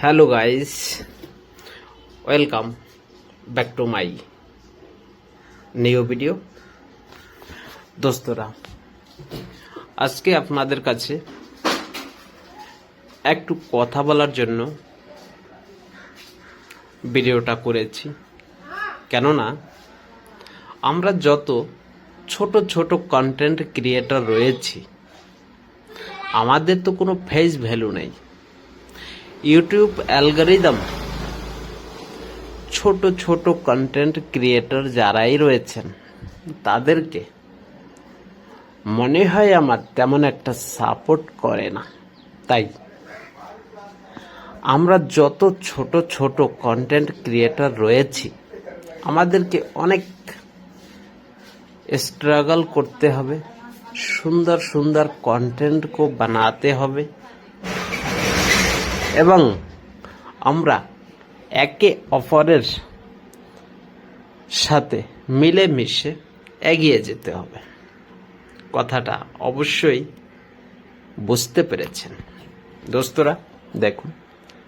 Hello guys welcome back to my new video দোস্তরা, আজকে আপনাদের কাছে একটু কথা বলার জন্য ভিডিওটা করেছি। কেননা, আমরা যত ছোট ছোট কন্টেন্ট ক্রিয়েটর রয়েছি, আমাদের তো কোনো ফেস ভ্যালু নেই। ইউটিউব অ্যালগোরিদম ছোট ছোট কন্টেন্ট ক্রিয়েটর যারাই রয়েছেন, তাদেরকে মনে হয় আমার তেমন একটা সাপোর্ট করে না। তাই আমরা যত ছোট ছোট কন্টেন্ট ক্রিয়েটর রয়েছি, আমাদেরকে অনেক স্ট্রাগল করতে হবে, সুন্দর সুন্দর কন্টেন্ট কো বানাতে হবে। এবং আমরা একে অপরের সাথে মিলেমিশে এগিয়ে যেতে হবে। কথাটা অবশ্যই বুঝতে পেরেছেন। দোস্তরা, দেখুন,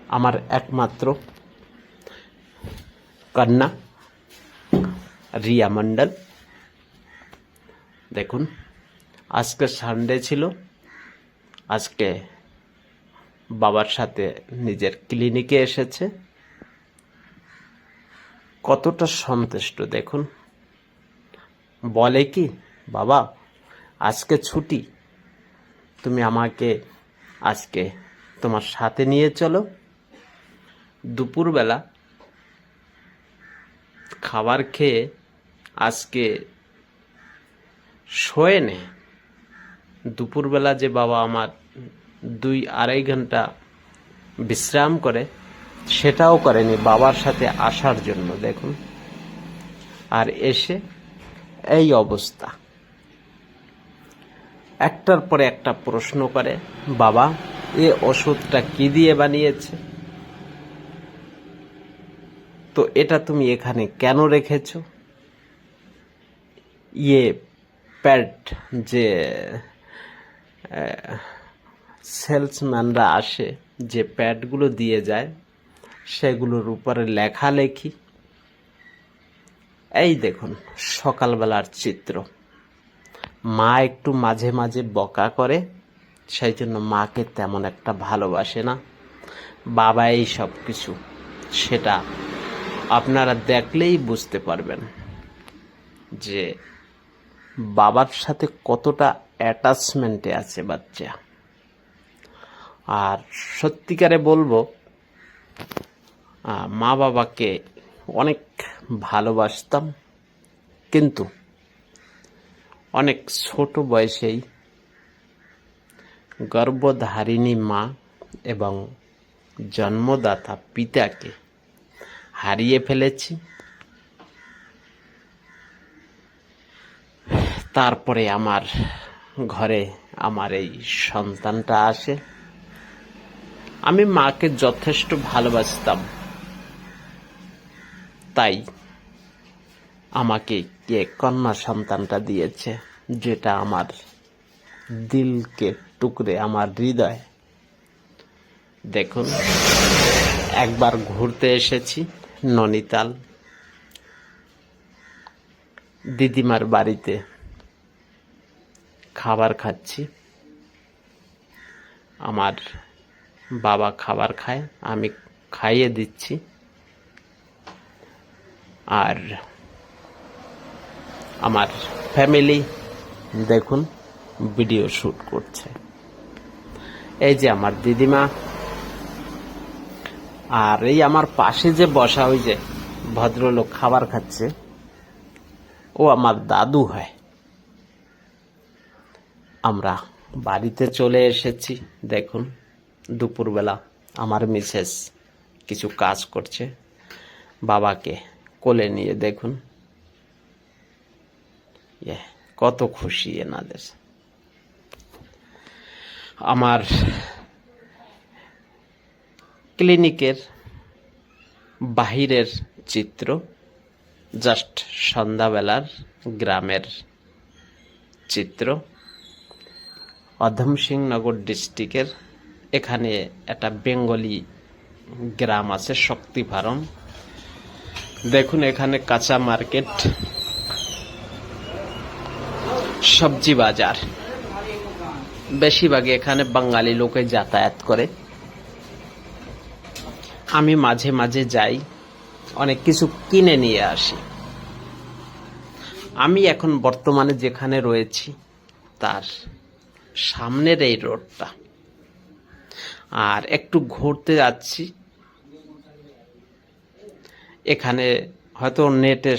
আমার একমাত্র কন্যা, রিয়া মণ্ডল। দেখুন, আজকে সানডে ছিল, আজকে বাবার সাথে নিজের ক্লিনিকে এসেছে। কতটা সন্তুষ্ট দেখুন। বলে কি, বাবা, আজকে ছুটি। তুমি আমাকে আজকে তোমার সাথে নিয়ে চলো। দুপুরবেলা খাবার খেয়ে আজকে শোয়ে নে। দুপুরবেলা যে বাবা আমার দুই আড়াই ঘণ্টা বিশ্রাম করে, সেটাও করেনি বাবার সাথে আসার জন্য, দেখুন। আর এসে এই অবস্থা। একটার পরে একটা প্রশ্ন করে, বাবা, এ ওষুধটা কি দিয়ে বানিয়েছে? তো এটা তুমি এখানে কেন রেখেছ? ইয়ে প্যাড যে সেলসম্যানরা আসে, যে প্যাডগুলো দিয়ে যায়, সেগুলোর উপরে লেখালেখি এই দেখুন, সকালবেলার চিত্র। মা একটু মাঝে মাঝে বকা করে, সেই জন্য মাকে তেমন একটা ভালোবাসে না। বাবা এই সব কিছু, সেটা আপনারা দেখলেই বুঝতে পারবেন যে বাবার সাথে কতটা অ্যাটাচমেন্টে আছে বাচ্চা। আর সত্যিকারে বলব মা বাবাকে অনেক ভালোবাসতাম, কিন্তু অনেক ছোট বয়সেই গর্ভধারিণী মা এবং জন্মদাতা পিতাকে হারিয়ে ফেলেছি। তারপরে আমার ঘরে আমার এই সন্তানটা আসে। আমি মাকে যথেষ্ট ভালোবাসতাম। তাই আমাকে কে কন্যা সন্তানটা দিয়েছে, যেটা আমার দিলকে টুকরে আমার হৃদয়। দেখুন, একবার ঘুরতে এসেছি ননিতাল দিদিমার বাড়িতে। খাবার খাচ্ছি। আমার বাবা খাবার খায়, আমি খাইয়ে দিচ্ছি। আর আমার ফ্যামিলি দেখুন, ভিডিও শ্যুট করছে। এই যে আমার দিদিমা। আর এই আমার পাশে যে বসা ওই যে ভদ্রলোক খাবার খাচ্ছে, ও আমার দাদু হয়। আমরা বাড়িতে চলে এসেছি, দেখুন। দুপুরবেলা আমার মিসেস কিছু কাজ করছে। বাবাকে কোলে নিয়ে দেখুন। ইয়ে, কত খুশি এনাদের। আমার ক্লিনিকের বাহিরের চিত্র জাস্ট সন্ধ্যাবেলার গ্রামের চিত্র। অধম অধমসিংনগর ডিস্ট্রিক্টের এখানে একটা বেঙ্গলি গ্রাম আছে শক্তি ফার্ম দেখুন এখানে কাঁচা মার্কেট, সবজি বাজার। বেশিরভাগই এখানে বাঙালি লোকে যাতায়াত করে। আমি মাঝে মাঝে যাই, অনেক কিছু কিনে নিয়ে আসি। আমি এখন বর্তমানে যেখানে রয়েছি, তার সামনের এই রোডটা। আর একটু ঘুরতে যাচ্ছি। এখানে হয়তো নেটে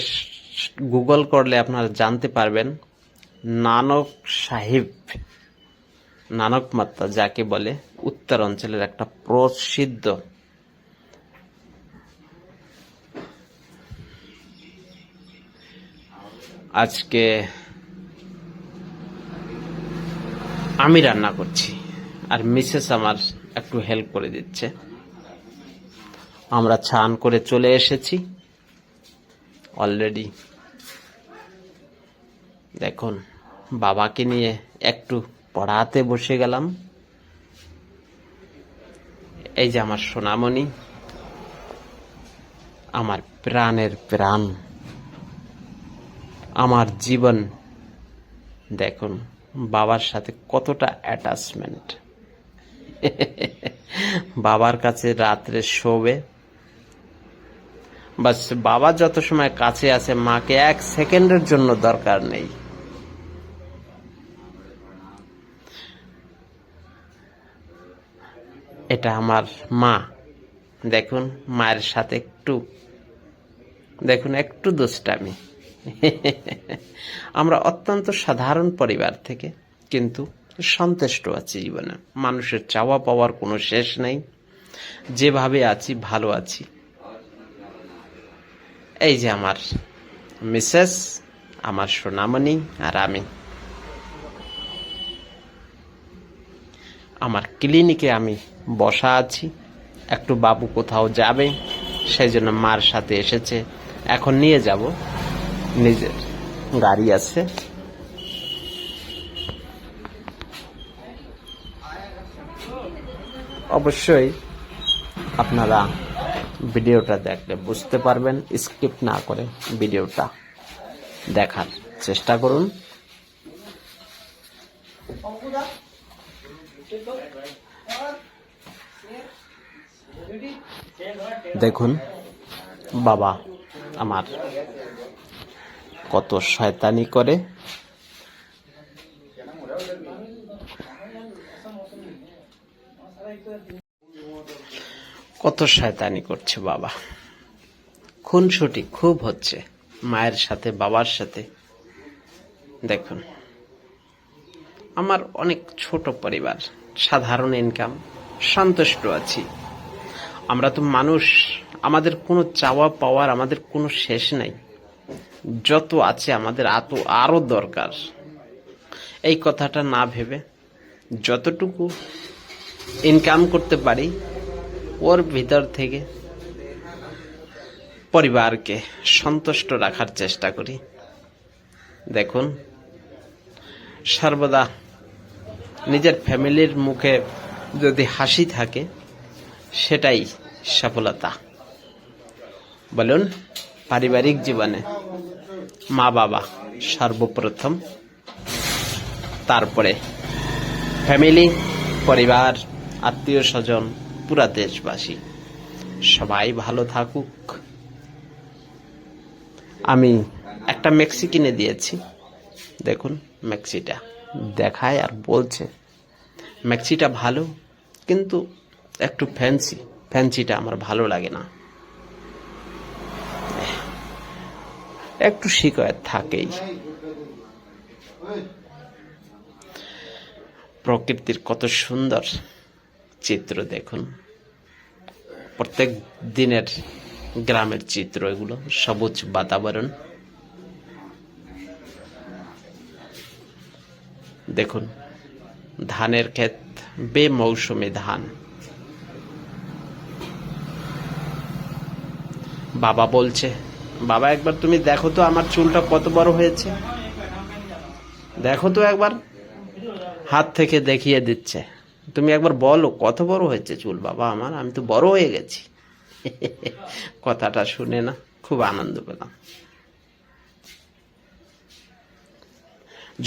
গুগল করলে আপনারা জানতে পারবেন, নানক সাহিব, নানক মাত্তা যাকে বলে উত্তর অঞ্চলের একটা প্রসিদ্ধ আজকে আমি রান্না করছি। আর মিসেস আমার একটু হেল্প করে দিচ্ছে। আমরা ছান করে চলে এসেছি। অলরেডি দেখুন, বাবাকে নিয়ে একটু পড়াতে বসে গেলাম। এই যে আমার সোনামণি, আমার প্রাণের প্রাণ। আমার জীবন, দেখুন, বাবার সাথে কতটা অ্যাটাচমেন্ট বাবার কাছে রাত্রে শোবে। বাস বাবা যত সময় কাছে আছে, মাকে এক সেকেন্ডের জন্য দরকার নেই। এটা আমার মা। দেখুন, মায়ের সাথে একটু, দেখুন, একটু দুষ্টামি। আমরা অত্যন্ত সাধারণ পরিবার থেকে, কিন্তু সন্তুষ্ট আছি জীবনে। মানুষের চাওয়া পাওয়ার কোনো শেষ নেই। যেভাবে আছি, ভালো আছি। এই যে আমার মিসেস, আমার সোনামণি আর আমি। আমার ক্লিনিকে আমি বসা আছি। একটু বাবু কোথাও যাবে সেই জন্য মার সাথে এসেছে। এখন নিয়ে যাব। নিজের গাড়ি আছে। অবশ্যই আপনারা ভিডিওটা দেখলে বুঝতে পারবেন, স্কিপ না করে ভিডিওটা দেখার চেষ্টা করুন। দেখুন, বাবা আমার কত শয়তানি করে কত শয়তানি করছে বাবা। খুনসুটি খুব হচ্ছে মায়ের সাথে, বাবার সাথে। দেখুন, আমার অনেক ছোট পরিবার, সাধারণ ইনকাম সন্তুষ্ট আছি। আমরা তো মানুষ, আমাদের কোনো চাওয়া পাওয়ার আমাদের কোনো শেষ নাই। যত আছে আমাদের আতো আরও দরকার। এই কথাটা না ভেবে যতটুকু ইনকাম করতে পারি ওর ভিতর থেকে পরিবারকে সন্তুষ্ট রাখার চেষ্টা করি। দেখুন, সর্বদা নিজের ফ্যামিলির মুখে যদি হাসি থাকে, সেটাই সফলতা। বলুন, পারিবারিক জীবনে মা বাবা সর্বপ্রথম, তারপরে ফ্যামিলি, পরিবার আত্মীয় স্বজন পুরা দেশবাসী। সবাই ভালো থাকুক। আমি একটা মেক্সি কিনে দিয়েছি। দেখুন, মেক্সিটা দেখায় আর বলছে, মেক্সিটা ভালো, কিন্তু একটু ফ্যান্সি। ফ্যান্সিটা আমার ভালো লাগে না। একটু শিকায়ত থাকেই। প্রকৃতির কত সুন্দর। চিত্র দেখুন। প্রত্যেক দিনের গ্রামের চিত্র এগুলো, সবুজ বাতাবরণ। দেখুন, ধানের ক্ষেত, বেমৌসুমে ধান। বাবা বলছে, বাবা, একবার তুমি দেখো তো আমার চুলটা কত বড় হয়েছে। দেখো তো একবার, হাত থেকে দেখিয়ে দিচ্ছে। তুমি একবার বলো, কত বড় হয়েছে চুল, বাবা আমার, আমি তো বড় হয়ে গেছি। কথাটা শুনে না খুব আনন্দ পেলাম।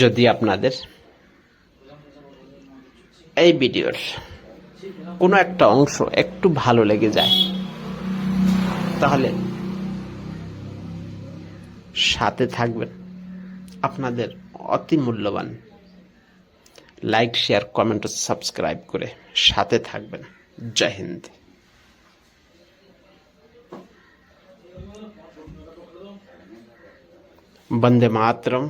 যদি আপনাদের এই ভিডিওর কোনো একটা অংশ একটু ভালো লেগে যায়, তাহলে সাথে থাকবেন। আপনাদের অতি মূল্যবান লাইক শেয়ার কমেন্ট সাবস্ক্রাইব করে সাথে থাকবেন। জয় হিন্দ। বন্দে মাতরম।